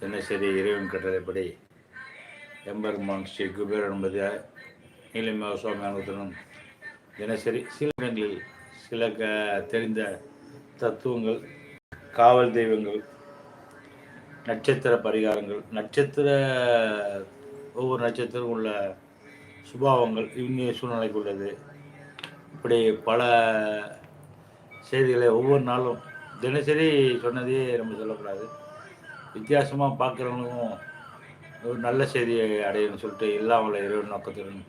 தினசரி இறைவன் கட்டளைப்படி எம்பெருமான் ஸ்ரீ குபேரன் என்பது நீலிமா சுவாமி அனுத்தனும் தினசரி சில இடங்களில் சில க தெரிந்த தத்துவங்கள் காவல் தெய்வங்கள் நட்சத்திர பரிகாரங்கள் நட்சத்திர ஒவ்வொரு நட்சத்திரம் உள்ள சுபாவங்கள் இவங்க சூழ்நிலைக்கு உள்ளது. இப்படி பல செய்திகளை ஒவ்வொரு நாளும் தினசரி சொன்னதே நம்ம சொல்லக்கூடாது. வித்தியாசமாக பார்க்குறவங்களும் ஒரு நல்ல செய்தியை அடையணும்னு சொல்லிட்டு எல்லாம் உள்ள இறைவன் நோக்கத்துடன்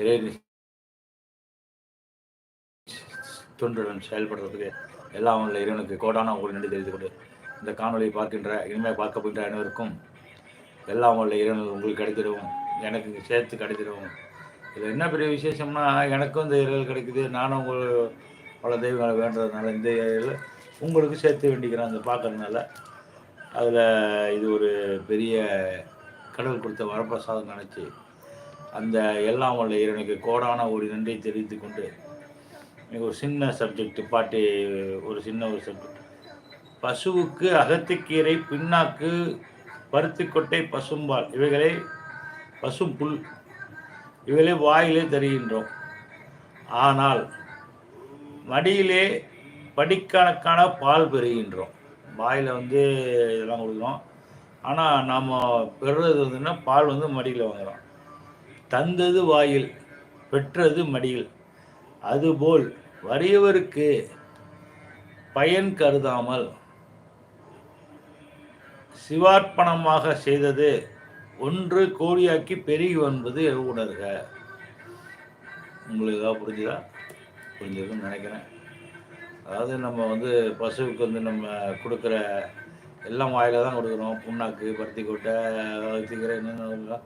இறை தொண்டுடன் செயல்படுறதுக்கு எல்லாம் உள்ள இறைவனுக்கு கோடான ஒரு நன்றி தெரிந்து கொண்டு இந்த காணொலியை பார்க்கின்ற இனிமேல் பார்க்க போகின்ற அனைவருக்கும் எல்லாம் உள்ள இறைவன் உங்களுக்கு கிடைத்திடவும் எனக்கு இங்கே சேர்த்து கிடைத்திடவும். இதில் என்ன பெரிய விசேஷம்னா எனக்கும் இந்த இறைவல் கிடைக்குது நானும் உங்கள் பல தெய்வங்களை வேண்டதுனால இந்த இறைவல் உங்களுக்கு சேர்த்து வேண்டிக்கிறேன் அந்த பார்க்கறதுனால. அதில் இது ஒரு பெரிய கடவுள் கொடுத்த வரப்பிரசாதம் நினச்சி அந்த எல்லாம் உள்ள இறைவனுக்கு கோடான ஒரு நன்றியை தெரிவித்து கொண்டு எனக்கு ஒரு சின்ன சப்ஜெக்ட் பாட்டி ஒரு சின்ன ஒரு சப்ஜெக்ட் பசுவுக்கு அகத்திக்கீரை பின்னாக்கு பருத்திக்கொட்டை பசும்பால். இவைகளை பசும் புல் இவைகளை வாயிலே தருகின்றோம். ஆனால் மடியிலே படிக்கணக்கான பால் பெறுகின்றோம். வாயில் வந்து இதெல்லாம் கொடுக்குறோம். ஆனால் நாம் பெறுறது வந்துன்னா பால் வந்து மடியில் வாங்குகிறோம் தந்தது வாயில் பெற்றது மடியில். அதுபோல் வறியவருக்கு பயன் கருதாமல் சிவார்ப்பணமாக செய்தது ஒன்று கோடியாக்கி பெருகி வன்பது உணர்க. உங்களுக்கு புரிஞ்சுதா? புரிஞ்சிருக்குன்னு நினைக்கிறேன். அதாவது நம்ம வந்து பசுவுக்கு வந்து நம்ம கொடுக்குற எல்லாம் வாயில் தான் கொடுக்குறோம். புண்ணாக்கு பருத்தி கொட்டை வச்சுக்கிற என்னென்ன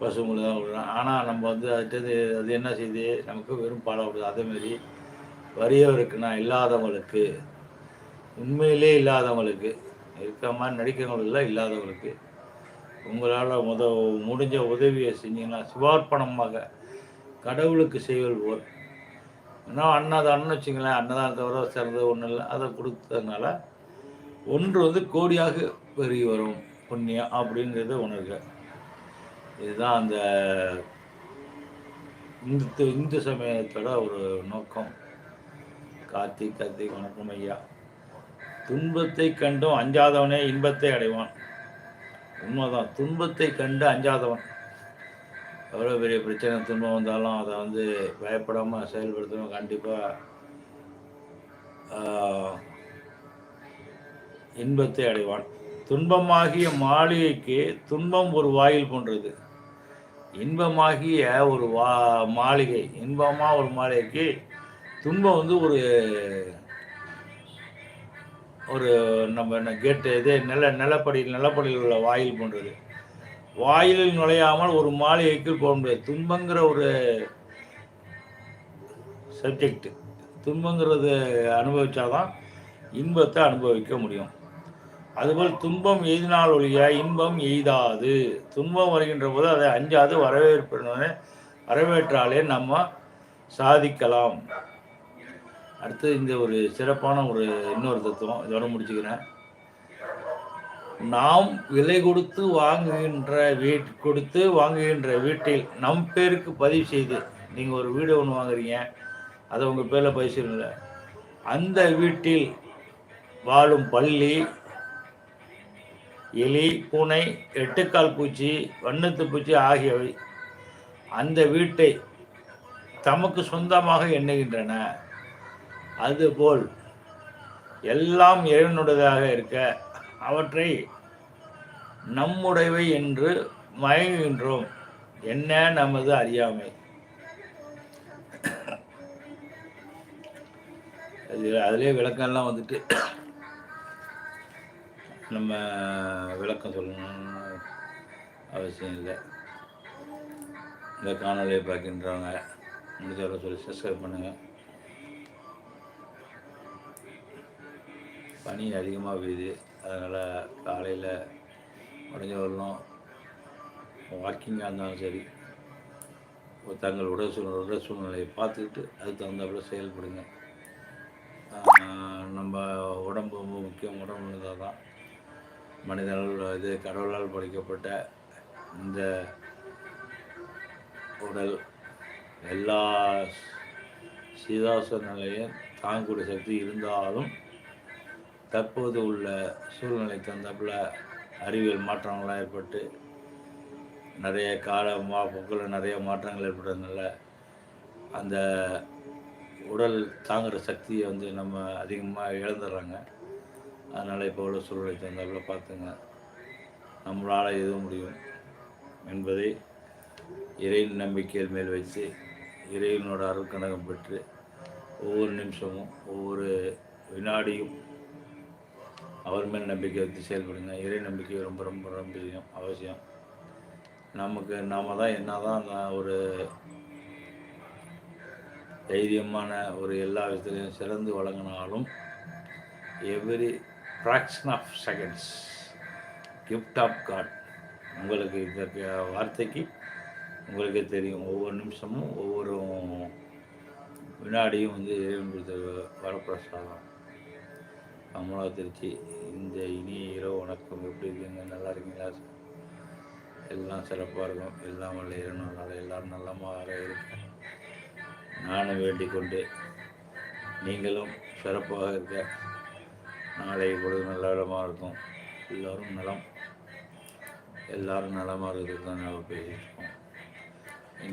பசுங்களுக்கு தான் கொடுக்குறோம். ஆனால் நம்ம வந்து அது அது என்ன செய்யுது நமக்கு வெறும் பாலை விடுது அதேமாரி வறியவருக்குன்னா இல்லாதவங்களுக்கு உண்மையிலே இல்லாதவங்களுக்கு இருக்க மாதிரி நடிக்கிறவங்களெல்லாம் இல்லாதவங்களுக்கு உங்களால் முத முடிஞ்ச உதவியை செஞ்சீங்கன்னா சிவார்ப்பணமாக கடவுளுக்கு செய்வது போல் ஏன்னா அன்னதானம்னு வச்சுங்களேன் அன்னதானத்தை வர சிறந்தது ஒன்றும் இல்லை. அதை கொடுத்ததுனால ஒன்று வந்து கோடியாக பெருகி வரும் புண்ணியம் அப்படிங்கிறத உணர்க இதுதான் அந்த இந்து இந்து சமயத்தோட ஒரு நோக்கம். காத்தி கார்த்திக் வணக்கம் ஐயா. துன்பத்தை கண்டும் அஞ்சாதவனே இன்பத்தை அடைவான். உண்மைதான். துன்பத்தை கண்டு அஞ்சாதவன். எவ்வளோ பெரிய பிரச்சனை துன்பம் வந்தாலும் அதை வந்து பயப்படாமல் செயல்படுத்தணும் கண்டிப்பாக இன்பத்தை அடைவான். துன்பமாகிய மாளிகைக்கு துன்பம் ஒரு வாயில் போன்றது. இன்பமாகிய ஒரு வா மாளிகை இன்பமாக ஒரு மாளிகைக்கு துன்பம் வந்து ஒரு ஒரு நம்ம என்ன கேட்டு இது நில நிலப்படி நிலப்படியில் உள்ள வாயில் போன்றது. வாயிலில் நுழையாமல் ஒரு மாளிகைக்கு போக முடியாது. துன்பங்கிற ஒரு சப்ஜெக்ட் துன்பங்கிறது அனுபவித்தாதான் இன்பத்தை அனுபவிக்க முடியும். அதுபோல் துன்பம் எய்தினால் ஒழிய இன்பம் எய்தாது. துன்பம் வருகின்ற போது அதை அஞ்சாது வரவேற்பு வரவேற்றாலே நம்ம சாதிக்கலாம். அடுத்து இந்த ஒரு சிறப்பான ஒரு இன்னொரு தத்துவம் இதோட முடிச்சுக்கிறேன். நாம் விலை கொடுத்து வாங்குகின்ற வீட் கொடுத்து வாங்குகின்ற வீட்டில் நம் பேருக்கு பதிவு செய்து நீங்கள் ஒரு வீடு ஒன்று வாங்குறீங்க அதை உங்கள் பேரில் பதிவு செய்யணும்ல. அந்த வீட்டில் வாழும் பள்ளி எலி பூனை எட்டுக்கால் பூச்சி வண்ணத்து பூச்சி ஆகியவை அந்த வீட்டை தமக்கு சொந்தமாக எண்ணுகின்றன. அதுபோல் எல்லாம் இறைவனுடையதாக இருக்க அவற்றை நம்முடையவை என்று மயங்குகின்றோம். என்ன நமது அறியாமை? அது அதிலே விளக்கம்லாம் வந்துட்டு நம்ம விளக்கம் சொல்லணும்னு அவசியம் இல்லை. இந்த காணொலியை பார்க்கின்றவங்க முடிஞ்சவரை சொல்லி சப்ஸ்கிரைப் பண்ணுங்கள் பனி அதிகமாக பெய்யுது. அதனால் காலையில் முடிஞ்ச வரணும் வாக்கிங்காக இருந்தாலும் சரி தங்கள் உடல் சூழ்நிலை உடல் சூழ்நிலையை பார்த்துக்கிட்டு அதுக்கு தகுந்தாப்புல செயல்படுங்க. நம்ம உடம்பு ரொம்ப முக்கியம் உடம்பு இருந்தால் தான் மனிதனால் இது கடவுளால் படைக்கப்பட்ட இந்த உடல் எல்லா சீதாச நிலையும் தாங்கக்கூடிய சக்தி இருந்தாலும் தற்போது உள்ள சூழ்நிலை தந்தப்பில் அறிவியல் மாற்றங்கள்லாம் ஏற்பட்டு நிறைய கால மா போக்கில் நிறைய மாற்றங்கள் ஏற்படுறதுனால அந்த உடல் தாங்குகிற சக்தியை வந்து நம்ம அதிகமாக இழந்துடுறாங்க அதனால் இப்போ உள்ள சூழ்நிலை தந்தாப்புல பார்த்துங்க நம்மளால் எதுவும் முடியும் என்பதை இறை நம்பிக்கையில் மேல் வைத்து இறைவனோட கணக்கம் பெற்று ஒவ்வொரு நிமிஷமும் ஒவ்வொரு வினாடியும் அவர் மேல் நம்பிக்கை வைத்து செயல்படுங்க. இறை நம்பிக்கை ரொம்ப ரொம்ப ரொம்ப அவசியம். நமக்கு நாம் தான் என்ன தான் ஒரு தைரியமான ஒரு எல்லா விதத்துலையும் சிறந்து வழங்கினாலும் every fraction of seconds gift of God உங்களுக்கு இந்த வார்த்தைக்கு உங்களுக்கே தெரியும். ஒவ்வொரு நிமிஷமும் ஒவ்வொரு வினாடியும் வந்து இறைவன் வரப்பிரசாதம். அமலா திருச்சி. இந்த இனிய இரவு வணக்கம். எப்படி இருக்கீங்க? நல்லா இருக்கீங்களா? எல்லாம் சிறப்பாக இருக்கும். எல்லாம் வல்ல இறைவனால் எல்லாரும் நல்லமாக இருக்க நானும் வேண்டிக் கொண்டு நீங்களும் சிறப்பாக இருக்க நாளை பொழுது நல்ல இடமாக இருக்கும். எல்லோரும் நலம். எல்லோரும் நலமாக இருக்கிறது தான் நம்ம பேசியிருக்கோம்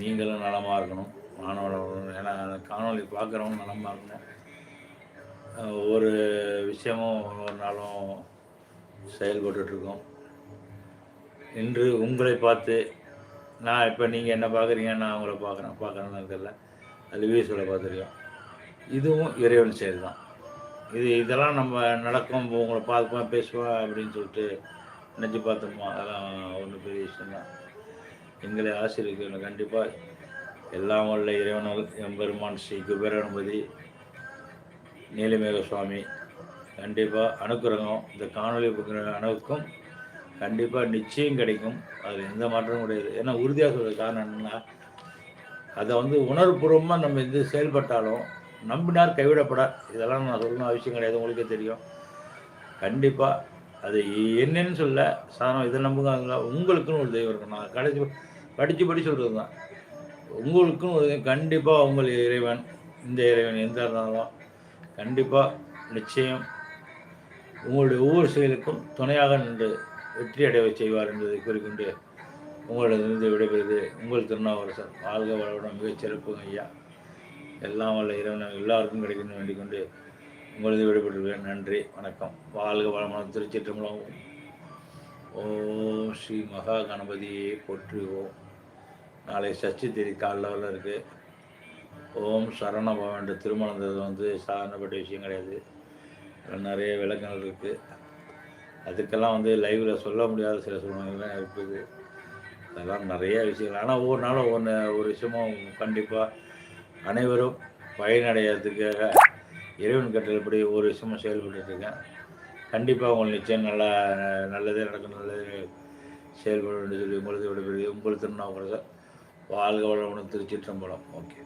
நீங்களும் நலமாக இருக்கணும். மாணவர்களும் ஏன்னா காணொலி காணொளி பார்க்குறவங்க நலமாக இருக்கணும். ஒவ்வொரு விஷயமும் ஒவ்வொரு நாளும் செயல்பட்டுருக்கோம் இன்று உங்களை பார்த்து நான் இப்போ நீங்கள் என்ன பார்க்குறீங்க நான் உங்களை பார்க்குறேன் பார்க்குறேன்னு தெரியல. அது வீசுவில் பார்த்துருக்கோம் இதுவும் இறைவன் செயல் தான் இது இதெல்லாம் நம்ம நடக்கும் உங்களை பார்ப்போம் பேசுவோம் அப்படின்னு சொல்லிட்டு நினச்சி பார்த்தோமா? அதெல்லாம் ஒன்றும் பெரிய விஷயம் தான் எங்களை ஆசிரியர்கள் கண்டிப்பாக எல்லாம் உள்ள இறைவனால் எம்பெருமான் ஸ்ரீ குபேரனுபதி நீலமேக சுவாமி கண்டிப்பாக அனுக்கிரகம் இந்த காணொலி பார்க்குற கண்டிப்பாக நிச்சயம் கிடைக்கும். அதில் எந்த மாற்றமும் கிடையாது. ஏன்னா உறுதியாக சொல்கிற காரணம் என்னென்னா அதை வந்து உணர்வுபூர்வமாக நம்ம எது செயல்பட்டாலும் நம்பினார் கைவிடப்பட. இதெல்லாம் நான் சொல்லணும் அவசியம் கிடையாது உங்களுக்கே தெரியும். கண்டிப்பாக அது என்னன்னு சொல்ல சாதாரண இதை நம்புங்க அதில் உங்களுக்குன்னு ஒரு தெய்வம் இருக்கும் நான் கடைசி படித்து படி சொல்கிறது தான் உங்களுக்குன்னு ஒரு கண்டிப்பாக உங்கள் இறைவன் இந்த இறைவன் எந்த இருந்தாலும் கண்டிப்பாக நிச்சயம். உங்களுடைய ஒவ்வொரு செயலுக்கும் துணையாக நின்று வெற்றி அடைவை செய்வார் என்பதை கூறிக்கொண்டு உங்களிடமிருந்து விடைபெறுது உங்கள் திருநாவுக்கரசர். வாழ்க வளவுடன் மிகச் சிறப்புங்க ஐயா. எல்லாம் வல்ல இறைவன் எல்லாருக்கும் கிடைக்கணும்னு வேண்டிக் கொண்டு உங்களது விடைபெற்றுள்ளேன் நன்றி வணக்கம். வாழ்க வளமான திருச்சிற்றம்பலம். ஓம் ஸ்ரீ மகா கணபதியை போற்றுவோம். நாளை சஷ்டி தேதி காலைல இருக்குது ஓம் சரண பவன் திருமணம் வந்து சாதாரணப்பட்ட விஷயம் கிடையாது. நிறைய விளக்கங்கள் இருக்குது அதுக்கெல்லாம் வந்து லைவில் சொல்ல முடியாத சில சூழ்நிலைகள்லாம் இருக்குது. அதெல்லாம் நிறைய விஷயங்கள். ஆனால் ஒவ்வொரு நாளும் ஒவ்வொன்று ஒரு விஷயமும் கண்டிப்பாக அனைவரும் பயனடைகிறதுக்காக இறைவன் கட்டளப்படி ஒவ்வொரு விஷயமும் செயல்பட்டுருக்கேன் கண்டிப்பாக உங்களுக்கு நிச்சயம் நல்லா நல்லதே நடக்கும் நல்லதே செயல்பட வேண்டும் சொல்லி உங்களுக்கு விடைபெறுகிறது உங்களுக்கு திருநாவுக்கரசர். வாழ்க வளமுடன் திருச்சிற்றம்பலம். ஓகே.